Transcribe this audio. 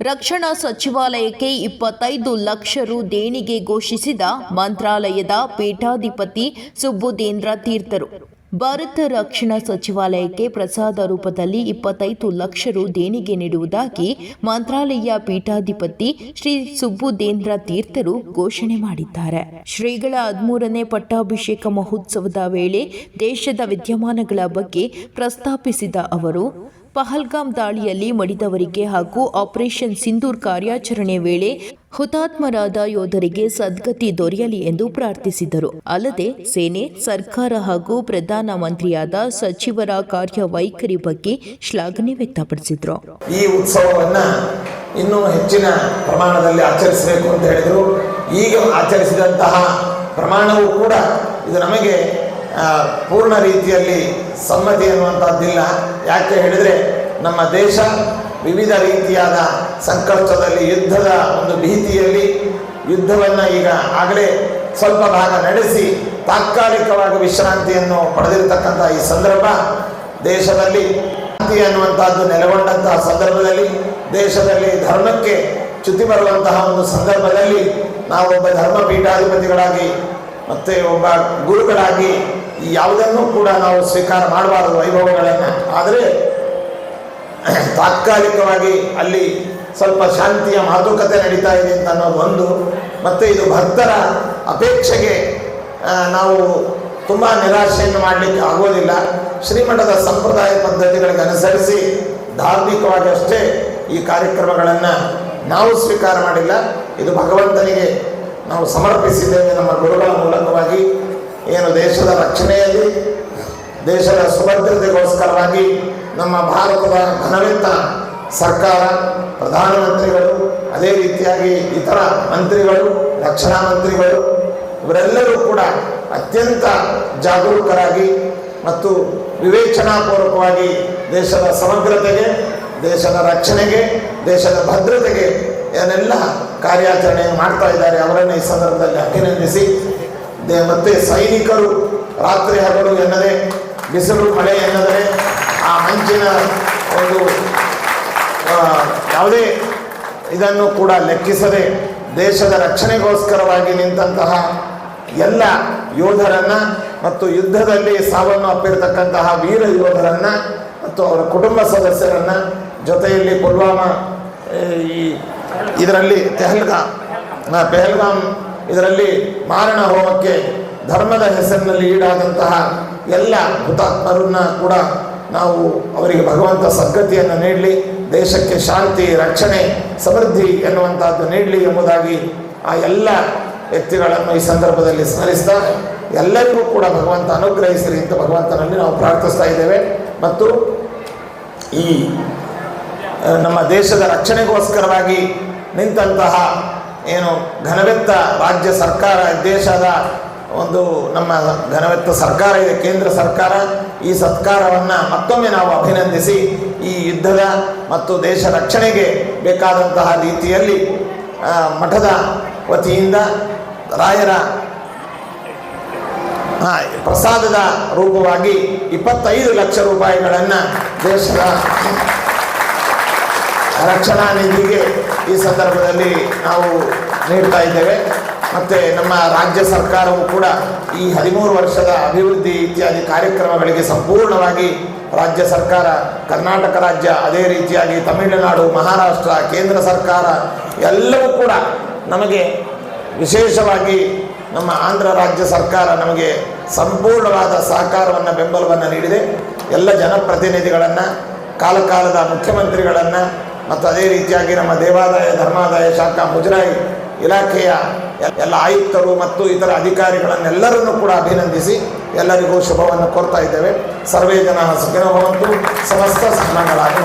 ರಕ್ಷಣಾ ಸಚಿವಾಲಯಕ್ಕೆ ಇಪ್ಪತ್ತೈದು ಲಕ್ಷ ರು ದೇಣಿಗೆ ಘೋಷಿಸಿದ ಮಂತ್ರಾಲಯದ ಪೀಠಾಧಿಪತಿ ಸುಬ್ಬುದೇಂದ್ರ ತೀರ್ಥರು. ಭಾರತ ರಕ್ಷಣಾ ಸಚಿವಾಲಯಕ್ಕೆ ಪ್ರಸಾದ ರೂಪದಲ್ಲಿ ಇಪ್ಪತ್ತೈದು ಲಕ್ಷ ರು ದೇಣಿಗೆ ನೀಡುವುದಾಗಿ ಮಂತ್ರಾಲಯ ಪೀಠಾಧಿಪತಿ ಶ್ರೀ ಸುಬ್ಬುದೇಂದ್ರ ತೀರ್ಥರು ಘೋಷಣೆ ಮಾಡಿದ್ದಾರೆ. ಶ್ರೀಗಳ ಹದಿಮೂರನೇ ಪಟ್ಟಾಭಿಷೇಕ ಮಹೋತ್ಸವದ ವೇಳೆ ದೇಶದ ವಿದ್ಯಮಾನಗಳ ಬಗ್ಗೆ ಪ್ರಸ್ತಾಪಿಸಿದ ಅವರು ಪಹಲ್ಗಾಮ್ ದಾಳಿಯಲ್ಲಿ ಮಡಿದವರಿಗೆ ಹಾಗೂ ಆಪರೇಷನ್ ಸಿಂಧೂರ್ ಕಾರ್ಯಾಚರಣೆ ವೇಳೆ ಹುತಾತ್ಮರಾದ ಯೋಧರಿಗೆ ಸದ್ಗತಿ ದೊರೆಯಲಿ ಎಂದು ಪ್ರಾರ್ಥಿಸಿದರು. ಅಲ್ಲದೆ ಸೇನೆ, ಸರ್ಕಾರ ಹಾಗೂ ಪ್ರಧಾನ ಮಂತ್ರಿಯಾದ ಸಚಿವರ ಕಾರ್ಯವೈಖರಿ ಬಗ್ಗೆ ಶ್ಲಾಘನೆ ವ್ಯಕ್ತಪಡಿಸಿದರು. ಈ ಉತ್ಸವವನ್ನ ಇನ್ನೂ ಹೆಚ್ಚಿನ ಪ್ರಮಾಣದಲ್ಲಿ ಆಚರಿಸಬೇಕು ಅಂತ ಹೇಳಿದರು. ಈಗ ಆಚರಿಸಿದಂತಹ ಪ್ರಮಾಣವೂ ಕೂಡ ಇದು ನಮಗೆ ಪೂರ್ಣ ರೀತಿಯಲ್ಲಿ ಸಮ್ಮತಿ ಅನ್ನುವಂಥದ್ದಿಲ್ಲ. ಯಾಕೆ ಹೇಳಿದರೆ ನಮ್ಮ ದೇಶ ವಿವಿಧ ರೀತಿಯಾದ ಸಂಕಷ್ಟದಲ್ಲಿ, ಯುದ್ಧದ ಒಂದು ಭೀತಿಯಲ್ಲಿ ಯುದ್ಧವನ್ನು ಈಗ ಆಗಲೇ ಸ್ವಲ್ಪ ಭಾಗ ನಡೆಸಿ ತಾತ್ಕಾಲಿಕವಾಗಿ ವಿಶ್ರಾಂತಿಯನ್ನು ಪಡೆದಿರತಕ್ಕಂಥ ಈ ಸಂದರ್ಭ ದೇಶದಲ್ಲಿ ಶಾಂತಿ ಅನ್ನುವಂಥದ್ದು ನೆಲೆಗೊಂಡಂತಹ ಸಂದರ್ಭದಲ್ಲಿ, ದೇಶದಲ್ಲಿ ಧರ್ಮಕ್ಕೆ ಚ್ಯುತಿ ಬರುವಂತಹ ಒಂದು ಸಂದರ್ಭದಲ್ಲಿ ನಾವು ಒಬ್ಬ ಧರ್ಮ ಪೀಠಾಧಿಪತಿಗಳಾಗಿ ಮತ್ತು ಒಬ್ಬ ಗುರುಗಳಾಗಿ ಯಾವುದನ್ನೂ ಕೂಡ ನಾವು ಸ್ವೀಕಾರ ಮಾಡಬಾರದು ವೈಭವಗಳನ್ನು. ಆದರೆ ತಾತ್ಕಾಲಿಕವಾಗಿ ಅಲ್ಲಿ ಸ್ವಲ್ಪ ಶಾಂತಿಯ ಮಾತುಕತೆ ನಡೀತಾ ಇದೆ ಅಂತ ಅನ್ನೋದು ಒಂದು, ಮತ್ತು ಇದು ಭಕ್ತರ ಅಪೇಕ್ಷೆಗೆ ನಾವು ತುಂಬ ನಿರಾಶೆಯನ್ನು ಮಾಡಲಿಕ್ಕೆ ಆಗೋದಿಲ್ಲ. ಶ್ರೀಮಠದ ಸಂಪ್ರದಾಯ ಪದ್ಧತಿಗಳಿಗೆ ಅನುಸರಿಸಿ ಧಾರ್ಮಿಕವಾಗಿ ಅಷ್ಟೇ ಈ ಕಾರ್ಯಕ್ರಮಗಳನ್ನು ನಾವು ಸ್ವೀಕಾರ ಮಾಡಿಲ್ಲ. ಇದು ಭಗವಂತನಿಗೆ ನಾವು ಸಮರ್ಪಿಸಿದ್ದೇವೆ ನಮ್ಮ ಗುರುಗಳ ಮೂಲಕವಾಗಿ. ಏನು ದೇಶದ ರಕ್ಷಣೆಯಲ್ಲಿ, ದೇಶದ ಸುಭದ್ರತೆಗೋಸ್ಕರವಾಗಿ ನಮ್ಮ ಭಾರತದ ಘನವಿತ್ತ ಸರ್ಕಾರ, ಪ್ರಧಾನಮಂತ್ರಿಗಳು, ಅದೇ ರೀತಿಯಾಗಿ ಇತರ ಮಂತ್ರಿಗಳು, ರಕ್ಷಣಾ ಮಂತ್ರಿಗಳು, ಇವರೆಲ್ಲರೂ ಕೂಡ ಅತ್ಯಂತ ಜಾಗರೂಕರಾಗಿ ಮತ್ತು ವಿವೇಚನಾಪೂರ್ವಕವಾಗಿ ದೇಶದ ಸಮಗ್ರತೆಗೆ, ದೇಶದ ರಕ್ಷಣೆಗೆ, ದೇಶದ ಭದ್ರತೆಗೆ ಏನೆಲ್ಲ ಕಾರ್ಯಾಚರಣೆ ಮಾಡ್ತಾ ಇದ್ದಾರೆ ಅವರನ್ನು ಈ ಸಂದರ್ಭದಲ್ಲಿ ಅಭಿನಂದಿಸಿ. ಮತ್ತೆ ಸೈನಿಕರು ರಾತ್ರಿ ಹಗಲು ಎನ್ನದೆ ಬಿಸಿಲು ಮಳೆ ಎನ್ನದರೆ ಆ ಮಂಚಿನ ಒಂದು ಯಾವುದೇ ಇದನ್ನು ಕೂಡ ಲೆಕ್ಕಿಸದೆ ದೇಶದ ರಕ್ಷಣೆಗೋಸ್ಕರವಾಗಿ ನಿಂತಹ ಎಲ್ಲ ಯೋಧರನ್ನ ಮತ್ತು ಯುದ್ಧದಲ್ಲಿ ಸಾವನ್ನು ಅಪ್ಪಿರತಕ್ಕಂತಹ ವೀರ ಯೋಧರನ್ನ ಮತ್ತು ಅವರ ಕುಟುಂಬ ಸದಸ್ಯರನ್ನ ಜೊತೆಯಲ್ಲಿ ಪುಲ್ವಾಮಾ ಈ ಇದರಲ್ಲಿ ತೆಹಲ್ಗಾಮ್ ಆ, ಪೆಹಲ್ಗಾಮ್ ಇದರಲ್ಲಿ ಮಾರಣ ಹೋಮಕ್ಕೆ ಧರ್ಮದ ಹೆಸರಿನಲ್ಲಿ ಈಡಾದಂತಹ ಎಲ್ಲ ಹುತಾತ್ಮರನ್ನ ಕೂಡ ನಾವು ಅವರಿಗೆ ಭಗವಂತ ಸದ್ಗತಿಯನ್ನು ನೀಡಲಿ, ದೇಶಕ್ಕೆ ಶಾಂತಿ, ರಕ್ಷಣೆ, ಸಮೃದ್ಧಿ ಎನ್ನುವಂತಹದ್ದು ನೀಡಲಿ ಎಂಬುದಾಗಿ ಆ ಎಲ್ಲ ವ್ಯಕ್ತಿಗಳನ್ನು ಈ ಸಂದರ್ಭದಲ್ಲಿ ಸ್ಮರಿಸ್ತಾ ಎಲ್ಲರಿಗೂ ಕೂಡ ಭಗವಂತ ಅನುಗ್ರಹಿಸಲಿ ಅಂತ ಭಗವಂತನಲ್ಲಿ ನಾವು ಪ್ರಾರ್ಥಿಸ್ತಾ ಇದ್ದೇವೆ. ಮತ್ತು ಈ ನಮ್ಮ ದೇಶದ ರಕ್ಷಣೆಗೋಸ್ಕರವಾಗಿ ನಿಂತಹ ಏನು ಘನವೆತ್ತ ರಾಜ್ಯ ಸರ್ಕಾರ, ದೇಶದ ಒಂದು ನಮ್ಮ ಘನವೆತ್ತ ಸರ್ಕಾರ ಇದೆ, ಕೇಂದ್ರ ಸರ್ಕಾರ. ಈ ಸತ್ಕಾರವನ್ನು ಮತ್ತೊಮ್ಮೆ ನಾವು ಅಭಿನಂದಿಸಿ, ಈ ಯುದ್ಧದ ಮತ್ತು ದೇಶ ರಕ್ಷಣೆಗೆ ಬೇಕಾದಂತಹ ರೀತಿಯಲ್ಲಿ ಮಠದ ವತಿಯಿಂದ ರಾಯರ ಪ್ರಸಾದದ ರೂಪವಾಗಿ ಇಪ್ಪತ್ತೈದು ಲಕ್ಷ ರೂಪಾಯಿಗಳನ್ನು ದೇಶದ ರಕ್ಷಣಾ ನಿಧಿಗೆ ಈ ಸಂದರ್ಭದಲ್ಲಿ ನಾವು ನೀಡ್ತಾ ಇದ್ದೇವೆ. ಮತ್ತು ನಮ್ಮ ರಾಜ್ಯ ಸರ್ಕಾರವು ಕೂಡ ಈ ಹದಿಮೂರು ವರ್ಷದ ಅಭಿವೃದ್ಧಿ ಇತ್ಯಾದಿ ಕಾರ್ಯಕ್ರಮಗಳಿಗೆ ಸಂಪೂರ್ಣವಾಗಿ ರಾಜ್ಯ ಸರ್ಕಾರ, ಕರ್ನಾಟಕ ರಾಜ್ಯ ಅದೇ ರೀತಿಯಾಗಿ ತಮಿಳುನಾಡು, ಮಹಾರಾಷ್ಟ್ರ, ಕೇಂದ್ರ ಸರ್ಕಾರ ಎಲ್ಲವೂ ಕೂಡ ನಮಗೆ ವಿಶೇಷವಾಗಿ ನಮ್ಮ ಆಂಧ್ರ ರಾಜ್ಯ ಸರ್ಕಾರ ನಮಗೆ ಸಂಪೂರ್ಣವಾದ ಸಹಕಾರವನ್ನು, ಬೆಂಬಲವನ್ನು ನೀಡಿದೆ. ಎಲ್ಲ ಜನಪ್ರತಿನಿಧಿಗಳನ್ನು, ಕಾಲಕಾಲದ ಮುಖ್ಯಮಂತ್ರಿಗಳನ್ನು ಮತ್ತು ಅದೇ ರೀತಿಯಾಗಿ ನಮ್ಮ ದೇವಾದಾಯ, ಧರ್ಮಾದಾಯ ಶಾಖಾ ಮುಜರಾಯಿ ಇಲಾಖೆಯ ಎಲ್ಲ ಆಯುಕ್ತರು ಮತ್ತು ಇತರ ಅಧಿಕಾರಿಗಳನ್ನೆಲ್ಲರನ್ನು ಕೂಡ ಅಭಿನಂದಿಸಿ ಎಲ್ಲರಿಗೂ ಶುಭವನ್ನು ಕೋರ್ತಾ ಇದ್ದೇವೆ. ಸರ್ವೇ ಜನ ಸುಖಿನೋ ಭವಂತು ಸಮಸ್ತ ಸನ್ಮಂಗಳಾಗಿ